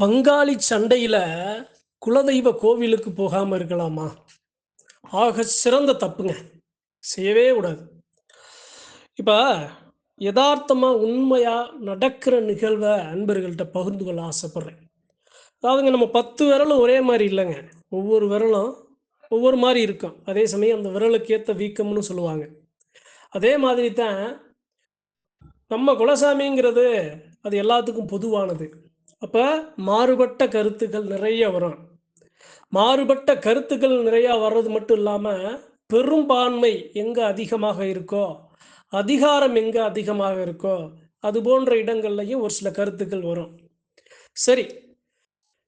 பங்காளி சண்டையில குலதெய்வ கோவிலுக்கு போகாம இருக்கலாமா? ஆக சிறந்த தப்புங்க. செய்யவே கூடாது. இப்ப யதார்த்தமா உண்மையா நடக்கிற நிகழ்வை அன்பர்கள்ட்ட பகிர்ந்து கொள்ள ஆசைப்படுறேன். அதாவதுங்க நம்ம 10 விரலும் ஒரே மாதிரி இல்லைங்க ஒவ்வொரு விரலும் ஒவ்வொரு மாதிரி இருக்கும். அதே சமயம் அந்த விரலுக்கு ஏற்ற வீக்கம்னு சொல்லுவாங்க. அதே மாதிரி தான் நம்ம குலசாமிங்கிறது அது எல்லாத்துக்கும் பொதுவானது. அப்ப மாறுபட்ட கருத்துக்கள் நிறைய வரும். மாறுபட்ட கருத்துக்கள் நிறையா வர்றது மட்டும் இல்லாம, பெரும்பான்மை எங்க அதிகமாக இருக்கோ, அதிகாரம் எங்க அதிகமாக இருக்கோ, அது போன்ற இடங்கள்லையும் ஒரு சில கருத்துக்கள் வரும். சரி.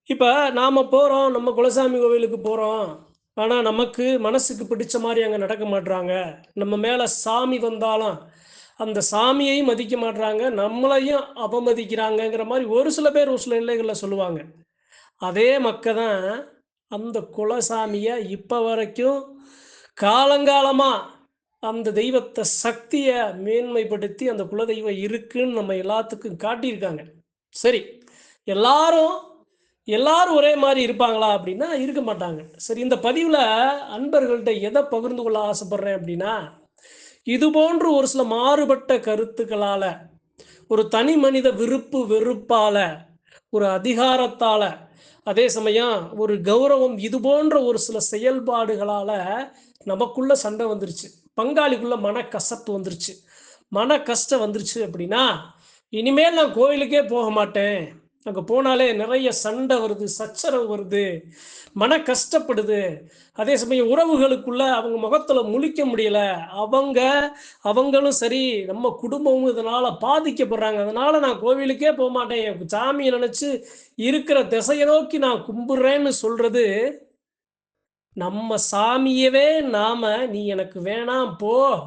இப்ப நாம போறோம், நம்ம குலசாமி கோவிலுக்கு போறோம். ஆனா, நமக்கு மனசுக்கு பிடிச்ச மாதிரி அங்க நடக்க மாட்றாங்க. நம்ம மேல சாமி வந்தாலும், அந்த சாமியையும் மதிக்க மாட்றாங்க. நம்மளையும் அவமதிக்கிறாங்கங்கிற மாதிரி ஒரு சில பேர் ஒரு சில நிலைகளில் சொல்லுவாங்க. அதே மக்கள் தான் அந்த குலசாமியை இப்போ வரைக்கும் காலங்காலமாக அந்த தெய்வத்தை சக்தியை மேன்மைப்படுத்தி அந்த குலதெய்வம் இருக்குன்னு நம்ம எல்லாத்துக்கும் காட்டியிருக்காங்க. சரி. எல்லாரும் எல்லாரும் ஒரே மாதிரி இருப்பாங்களா? அப்படின்னா இருக்க மாட்டாங்க. சரி இந்த பதிவில் அன்பர்கள்ட்ட எதை பகிர்ந்து கொள்ள ஆசைப்படுறேன் அப்படின்னா இது போன்று ஒரு சில மாறுபட்ட கருத்துக்களால, ஒரு தனி மனித விருப்பு வெறுப்பால, ஒரு அதிகாரத்தால, அதே சமயம் ஒரு கௌரவம் இது போன்ற ஒரு சில செயல்பாடுகளால நமக்குள்ள சண்டை வந்துருச்சு. பங்காளிக்குள்ள மனக்கசப்பு வந்துருச்சு. மன கஷ்டம் வந்துருச்சு அப்படின்னா இனிமேல் நான் கோயிலுக்கே போக மாட்டேன். அங்கே போனாலே நிறைய சண்டை வருது, சச்சரவு வருது, மன கஷ்டப்படுது. அதே சமயம் உறவுகளுக்குள்ள அவங்க முகத்துல முழிக்க முடியல. அவங்க அவங்களும் சரி, நம்ம குடும்பமும் இதனால பாதிக்கப்படுறாங்க. அதனால நான் கோவிலுக்கே போமாட்டேன். என் சாமியை நெனச்சு இருக்கிற திசையை நோக்கி நான் கும்பிடுறேன்னு சொல்றது நம்ம சாமியவே நாம, "நீ எனக்கு வேணாம் போ.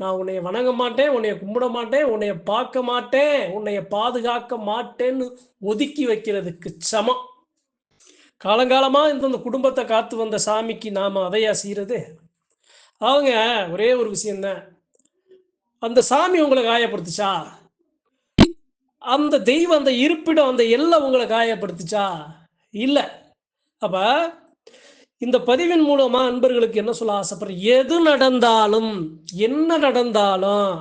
நான் உன்னைய வணங்க மாட்டேன், உன்னைய கும்பிட மாட்டேன், உன்னைய பார்க்க மாட்டேன், உன்னைய பாதுகாக்க மாட்டேன்னு" ஒதுக்கி வைக்கிறதுக்கு சமம். காலங்காலமாக இந்தந்த குடும்பத்தை காத்து வந்த சாமிக்கு நாம் அதையா செய்கிறது அவங்க ஒரே ஒரு விஷயம்தான் அந்த சாமி உங்களை காயப்படுத்துச்சா? அந்த தெய்வம், அந்த இருப்பிடம், அந்த எல்லாம் உங்களை காயப்படுத்துச்சா? இல்லை அப்போ இந்த பதிவின் மூலமா அன்பர்களுக்கு என்ன சொல்ல ஆசைப்படுறேன், எது நடந்தாலும், என்ன நடந்தாலும்,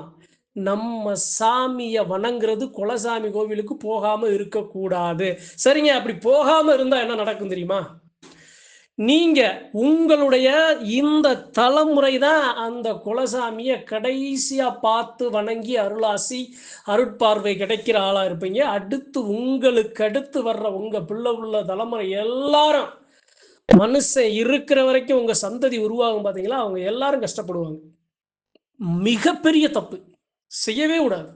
நம்ம சாமிய வணங்குறது குலசாமி கோவிலுக்கு போகாம இருக்கக்கூடாது. சரிங்க, அப்படி போகாம இருந்தா என்ன நடக்கும் தெரியுமா? நீங்க உங்களுடைய இந்த தலைமுறை தான் அந்த குலசாமிய கடைசியா பார்த்து வணங்கி அருளாசி, அருட்பார்வை கிடைக்கிற ஆளா இருப்பீங்க. அடுத்து உங்களுக்கு அடுத்து வர்ற உங்க பிள்ளை உள்ள தலைமுறை எல்லாரும், மனுஷன் இருக்கிற வரைக்கும் உங்க சந்ததி உருவாகும் பார்த்தீங்களா, அவங்க எல்லாரும் கஷ்டப்படுவாங்க. மிகப்பெரிய தப்பு. செய்யவே கூடாது.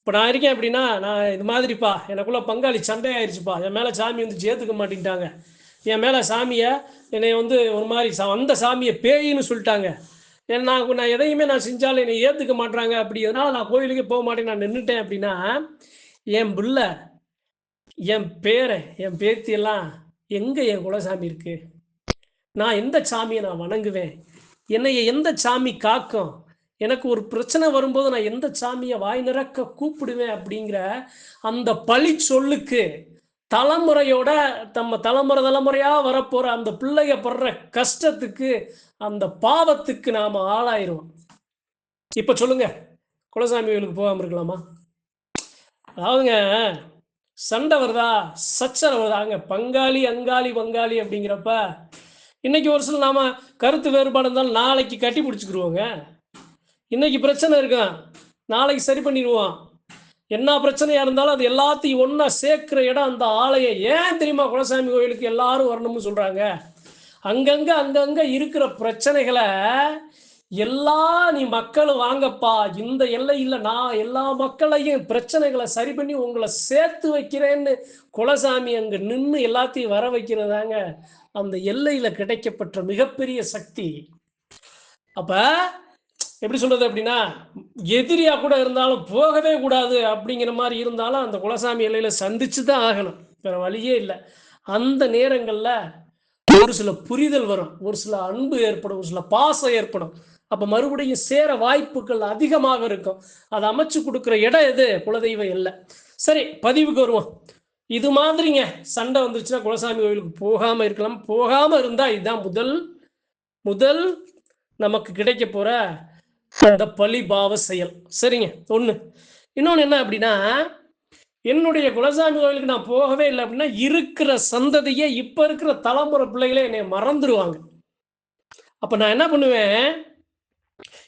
இப்ப நான் இருக்கேன் அப்படின்னா நான் இது மாதிரிப்பா, எனக்குள்ள பங்காளி சண்டை ஆயிடுச்சுப்பா என் மேல சாமி வந்து ஏத்துக்க மாட்டேன்ட்டாங்க. என் மேல சாமிய என்னை வந்து ஒரு மாதிரி அந்த சாமியை பேயின்னு சொல்லிட்டாங்க ஏன் நான் நான் எதையுமே நான் செஞ்சாலும் என்னைய ஏற்றுக்க மாட்றாங்க. அப்படி அதனால நான் கோயிலுக்கே போக மாட்டேன் நான் நின்றுட்டேன் அப்படின்னா என் பிள்ள, என் பேரை என் பேத்தி எல்லாம் எங்கே என் குலசாமி இருக்கு? நான் எந்த சாமியை நான் வணங்குவேன்? என்னைய எந்த சாமி காக்கும்? எனக்கு ஒரு பிரச்சனை வரும்போது நான் எந்த சாமியை வாய் நிறக்க கூப்பிடுவேன்? அப்படிங்கிற அந்த பழிச்சொல்லுக்கு தலைமுறையோட நம்ம தலைமுறை தலைமுறையாக வரப்போகிற அந்த பிள்ளைய படுற கஷ்டத்துக்கு, அந்த பாவத்துக்கு நாம் ஆளாயிருவோம். இப்போ சொல்லுங்க, குலசாமி கோயிலுக்கு போகாமல் இருக்கலாமா? அதாவதுங்க, சண்டை வருதா? சச்சரவு வருதாங்க. பங்காளி, அங்காளி, பங்காளி அப்படிங்கிறப்ப, இன்னைக்கு ஒரு சில நாம கருத்து வேறுபாடு இருந்தாலும் நாளைக்கு கட்டி பிடிச்சிக்கிடுவோங்க இன்னைக்கு பிரச்சனை இருக்கும். நாளைக்கு சரி பண்ணிடுவோம் என்ன பிரச்சனையா இருந்தாலும் அது எல்லாத்தையும் ஒன்றா சேர்க்கிற இடம் அந்த ஆலயம். ஏன் தெரியுமா குலசாமி கோயிலுக்கு எல்லாரும் வரணும்னு சொல்றாங்க? அங்கங்க, அங்கங்க இருக்கிற பிரச்சனைகளை எல்லா நீ மக்களும் வாங்கப்பா, இந்த எல்லையில நான் எல்லா மக்களையும் பிரச்சனைகளை சரி பண்ணி உங்களை சேர்த்து வைக்கிறேன்னு குலசாமி அங்க நின்னு எல்லாத்தையும் வர வைக்கிறதாங்க, அந்த எல்லையில கிடைக்கப்பெற்ற மிகப்பெரிய சக்தி. அப்ப எப்படி சொல்றது அப்படின்னா எதிரியா கூட இருந்தாலும் போகவே கூடாது அப்படிங்கிற மாதிரி இருந்தாலும், அந்த குலசாமி எல்லையில சந்திச்சு தான் ஆகணும். வேற வழியே இல்லை அந்த நேரங்கள்ல ஒரு சில புரிதல் வரும். ஒரு சில அன்பு ஏற்படும். ஒரு சில பாசம் ஏற்படும். அப்ப மறுபடியும் சேர வாய்ப்புகள் அதிகமாக இருக்கும். அதை அமைச்சு கொடுக்குற இடம் எது? குலதெய்வம் இல்லை சரி பதிவுக்கு வருவோம். இது மாதிரிங்க சண்டை வந்துருச்சுன்னா குலசாமி கோயிலுக்கு போகாம இருக்கலாம் போகாம இருந்தா இதுதான் முதல் முதல் நமக்கு கிடைக்க போற அந்த பழிபாவ செயல் சரிங்க ஒண்ணு இன்னொன்று என்ன அப்படின்னா என்னுடைய குலசாமி கோயிலுக்கு நான் போகவே இல்லை அப்படின்னா இருக்கிற சந்ததியே இப்போ இருக்கிற தலைமுறை பிள்ளைகளே என்னை மறந்துடுவாங்க அப்போ நான் என்ன பண்ணுவேன்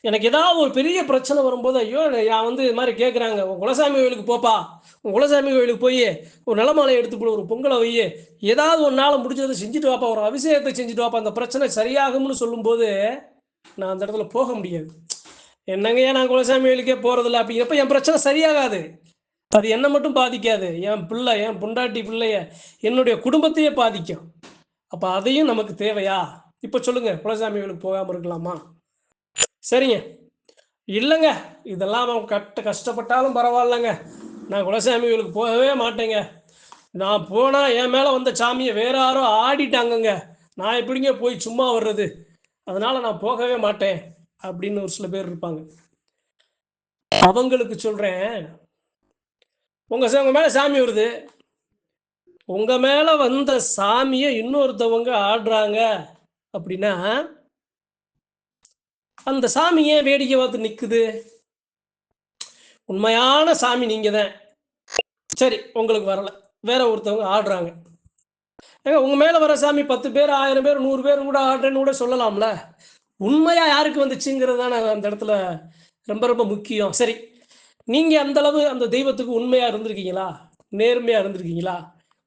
எனக்கு ஏதாவது ஒரு பெரிய பிரச்சனை வரும்போது ஐயோ நான் வந்து இது மாதிரி கேட்குறாங்க உன் குலசாமி கோயிலுக்கு போப்பா. உன் குலசாமி கோயிலுக்கு போய். ஒரு நிலமாலையை எடுத்து போடு ஒரு பொங்கலை வை. ஏதாவது ஒரு நாளை முடிஞ்சதை செஞ்சுட்டு வாப்பா. ஒரு அபிஷேகத்தை செஞ்சுட்டு வாப்பா. அந்த பிரச்சனை சரியாகும்னு சொல்லும்போது நான் அந்த இடத்துல போக முடியாது. என்னங்கய்யா நான் குலசாமி கோயிலுக்கே போகிறதில்ல அப்படிங்கிறப்ப என் பிரச்சனை சரியாகாது. அது என்னை மட்டும் பாதிக்காது. என் பிள்ளை என் புண்டாட்டி பிள்ளைய என்னுடைய குடும்பத்தையே பாதிக்கும். அப்போ அதையும் நமக்கு தேவையா? இப்போ சொல்லுங்கள் குலசாமி கோயிலுக்கு போகாமல் இருக்கலாமா? சரிங்க. இல்லைங்க. இதெல்லாம் அவன் கட்ட கஷ்டப்பட்டாலும் பரவாயில்லைங்க. நான் குலசாமி கோயிலுக்கு போகவே மாட்டேங்க. நான் போனால் என் மேலே வந்த சாமியை வேற யாரோ ஆடிட்டாங்கங்க. நான் எப்படிங்க போய் சும்மா வர்றது? அதனால நான் போகவே மாட்டேன். அப்படின்னு ஒரு சில பேர் இருப்பாங்க. அவங்களுக்கு சொல்கிறேன் உங்கள் உங்கள் மேலே சாமி வருது. உங்கள் மேலே வந்த சாமியை இன்னொருத்தவங்க ஆடுறாங்க. அப்படின்னா அந்த சாமி ஏன் வேடிக்கை பார்த்து நிற்குது உண்மையான சாமி நீங்க தான் சரி உங்களுக்கு வரல. வேற ஒருத்தவங்க ஆடுறாங்க. ஏங்க உங்க மேல வர சாமி பத்து பேர் ஆயிரம் பேர் நூறு பேர் கூட ஆடுறேன்னு கூட சொல்லலாம்ல? உண்மையா யாருக்கு வந்துச்சுங்கிறது தானே அந்த இடத்துல ரொம்ப ரொம்ப முக்கியம். சரி நீங்க அந்த அளவு அந்த தெய்வத்துக்கு உண்மையா இருந்திருக்கீங்களா? நேர்மையா இருந்திருக்கீங்களா?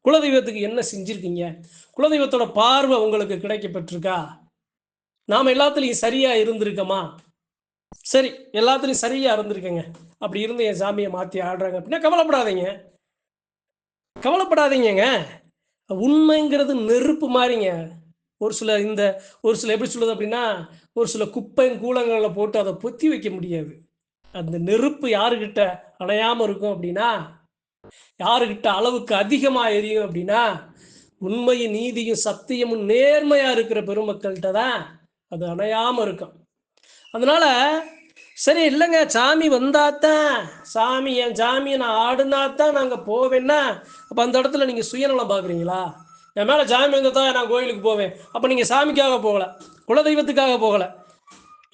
குலதெய்வத்துக்கு என்ன செஞ்சிருக்கீங்க? குலதெய்வத்தோட பார்வை உங்களுக்கு கிடைக்கப்பட்டிருக்கா? நாம் எல்லாத்துலேயும் சரியாக இருந்திருக்கோமா? சரி எல்லாத்துலேயும் சரியாக இருந்திருக்கேங்க. அப்படி இருந்து என் சாமியை மாற்றி ஆடுறாங்க. அப்படின்னா கவலைப்படாதீங்க. கவலைப்படாதீங்கங்க. உண்மைங்கிறது நெருப்பு மாதிரிங்க ஒரு சில இந்த ஒரு சில எப்படி சொல்லுது அப்படின்னா ஒரு சில குப்பை கூலங்களில் போட்டு அதை பொத்தி வைக்க முடியாது. அந்த நெருப்பு யாருக்கிட்ட அணையாமல் இருக்கும் அப்படின்னா யாருக்கிட்ட அளவுக்கு அதிகமாக எரியும் அப்படின்னா உண்மையும் நீதியும் சத்தியமும் நேர்மையாக இருக்கிற பெருமக்கள்கிட்ட தான் அது அணையாமல் இருக்கும் அதனால சரி இல்லைங்க சாமி வந்தாத்தான். சாமி என் சாமியை நான் ஆடுனாத்தான் நாங்கள் போவேன்னா அப்போ அந்த இடத்துல நீங்கள் சுயநலம் பார்க்குறீங்களா என் மேலே சாமி வந்தால் தான் நான் கோயிலுக்கு போவேன். அப்போ நீங்கள் சாமிக்காக போகலை குலதெய்வத்துக்காக போகலை.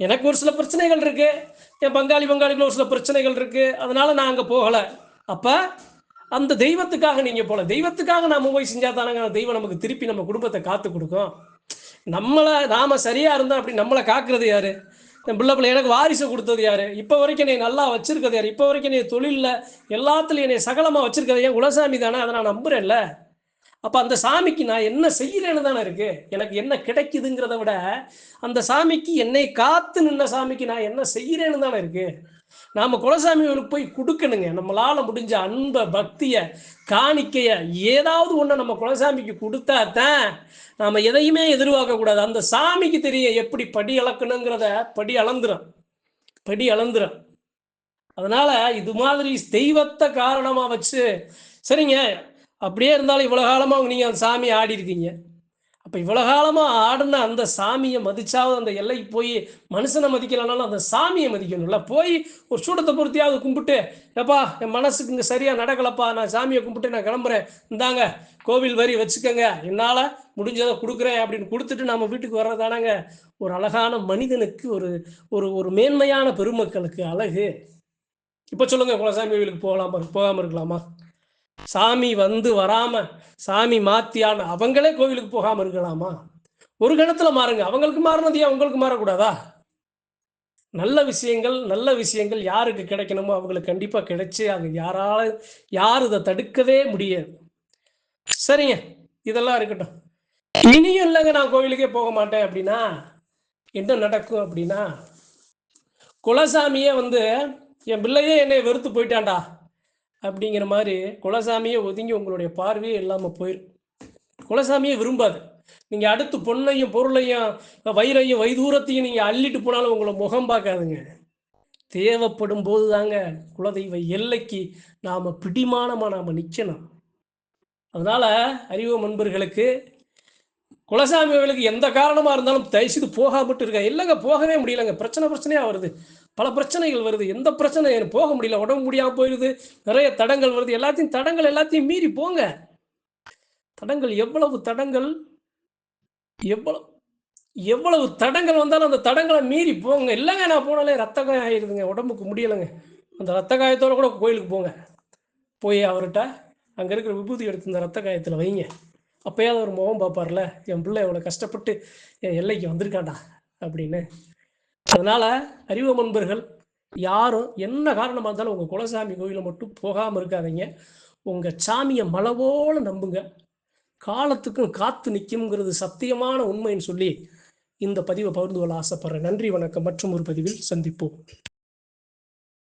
எனக்கு ஒரு சில பிரச்சனைகள் இருக்குது என் பங்காளி பங்காளிக்குள்ள ஒரு சில பிரச்சனைகள் இருக்குது அதனால் நான் அங்கே போகலை. அப்போ அந்த தெய்வத்துக்காக நீங்கள் போகல. தெய்வத்துக்காக நாம போய் செஞ்சால் தானங்க அந்த தெய்வம் நமக்கு திருப்பி நம்ம குடும்பத்தை காத்து கொடுக்கும். நம்மளை நாம சரியா இருந்தா அப்படி நம்மளை காக்குறது யாரு? என் பிள்ளை பிள்ளை எனக்கு வாரிசு கொடுத்தது யாரு? இப்போ வரைக்கும் என்னை நல்லா வச்சிருக்கிறது யாரு? இப்போ வரைக்கும் என்னை தொழிலில் எல்லாத்துலையும் என்னை சகலமாக வச்சிருக்கிறது ஏன் குலசாமி தானே அதை நான் நம்புறேன்ல. அப்போ அந்த சாமிக்கு நான் என்ன செய்யறேன்னு தானே இருக்கு? எனக்கு என்ன கிடைக்குதுங்கிறத விட அந்த சாமிக்கு என்னை காத்து நின்ன சாமிக்கு நான் என்ன செய்யறேன்னு தானே இருக்கு? நாம குலசாமிகளுக்கு போய் கொடுக்கணுங்க. நம்மளால முடிஞ்ச அன்ப பக்திய காணிக்கைய ஏதாவது ஒண்ணு நம்ம குலசாமிக்கு கொடுத்தா தான் நாம எதையுமே எதிர்பார்க்க கூடாது. அந்த சாமிக்கு தெரியும் எப்படி படி அளக்கணுங்கிறத படி அளந்துரும். படி அளந்துரும். அதனால இது மாதிரி தெய்வத்தை காரணமா வச்சு சரிங்க அப்படியே இருந்தாலும் இவ்வளவு காலமா நீங்க அந்த சாமியை ஆடி இருக்கீங்க அப்போ இவ்வளோ காலமாக ஆடின அந்த சாமியை மதிச்சாவது அந்த எல்லைக்கு போய் மனுஷனை மதிக்கலனாலும் அந்த சாமியை மதிக்கணும்ல. போய் ஒரு சூடத்தை பொருத்தியாவது கும்பிட்டு எப்பா என் மனசுக்கு இங்கே சரியாக நடக்கலப்பா. நான் சாமியை கும்பிட்டு நான் கிளம்புறேன். இந்தாங்க கோவில் வரி வச்சுக்கோங்க. என்னால் முடிஞ்சதை கொடுக்குறேன் அப்படின்னு கொடுத்துட்டு நம்ம வீட்டுக்கு வர்றதானாங்க ஒரு அழகான மனிதனுக்கு ஒரு ஒரு ஒரு மேன்மையான பெருமக்களுக்கு அழகு. இப்போ சொல்லுங்கள் குலசாமி கோவிலுக்கு போகலாமா போகாமல் இருக்கலாமா? சாமி வந்து வராம சாமி மாத்தியான அவங்களே கோவிலுக்கு போகாம இருக்கலாமா? ஒரு கணத்துல மாறுங்க. அவங்களுக்கு மாறினது ஏன் உங்களுக்கு மாறக்கூடாதா? நல்ல விஷயங்கள் நல்ல விஷயங்கள் யாருக்கு கிடைக்கணுமோ அவங்களுக்கு கண்டிப்பா கிடைச்சி அது யாரால யார் இதை தடுக்கவே முடியாது. சரிங்க. இதெல்லாம் இருக்கட்டும். இனியும் இல்லைங்க நான் கோவிலுக்கே போக மாட்டேன் அப்படின்னா என்ன நடக்கும் அப்படின்னா குலசாமியே வந்து என் பிள்ளையே என்னை வெறுத்து போயிட்டான்டா. அப்படிங்கிற மாதிரி குலசாமியே ஒதுங்கி உங்களுடைய பார்வையே இல்லாமல் போயிடும் குலசாமியே விரும்பாது. நீங்கள் அடுத்து பொண்ணையும் பொருளையும் வயிறையும் வைதூரத்தையும் நீங்கள் அள்ளிட்டு போனாலும் உங்களை முகம் பார்க்காதுங்க. தேவைப்படும் போது தாங்க குலதெய்வ எல்லைக்கு நாம் பிடிமானமாக நாம் நிற்கணும் அதனால் அறிவு நண்பர்களுக்கு குலசாமி கோவிலுக்கு எந்த காரணமாக இருந்தாலும் தயவுசெய்து போகாமட்டு இருக்க இல்லைங்க போகவே முடியலங்க. பிரச்சனை பிரச்சனையாக வருது. பல பிரச்சனைகள் வருது. எந்த பிரச்சனை எனக்கு போக முடியல. உடம்பு முடியாம போயிடுது. நிறைய தடங்கள் வருது. எல்லாத்தையும் தடங்கள் எல்லாத்தையும் மீறி போங்க. தடங்கள் எவ்வளவு தடங்கள்? எவ்வளவு எவ்வளவு தடங்கள் வந்தாலும் அந்த தடங்களை மீறி போங்க. இல்லைங்க நான் போனாலே ரத்த காயம் ஆயிடுதுங்க உடம்புக்கு முடியலைங்க. அந்த ரத்த காயத்தோடு கூட கோயிலுக்கு போங்க. போய் அவர்கிட்ட அங்கே இருக்கிற விபூதி எடுத்து இந்த ரத்த காயத்தில் வைங்க. அப்போயாவது ஒரு முகம் பார்ப்பார்ல. என் பிள்ளை இவ்வளோ கஷ்டப்பட்டு என் எல்லைக்கு வந்திருக்காண்டா அப்படின்னு. அதனால் அறிவு நண்பர்கள் யாரும் என்ன காரணமாக இருந்தாலும் உங்கள் குலசாமி கோயிலை மட்டும் போகாமல் இருக்காதீங்க. உங்கள் சாமியை மலவோல நம்புங்க. காலத்துக்கும் காத்து நிற்கும்ங்கிறது சத்தியமான உண்மைன்னு சொல்லி இந்த பதிவை பகிர்ந்து கொள்ள ஆசைப்படுறேன். நன்றி வணக்கம். மற்றும் ஒரு பதிவில் சந்திப்போம்.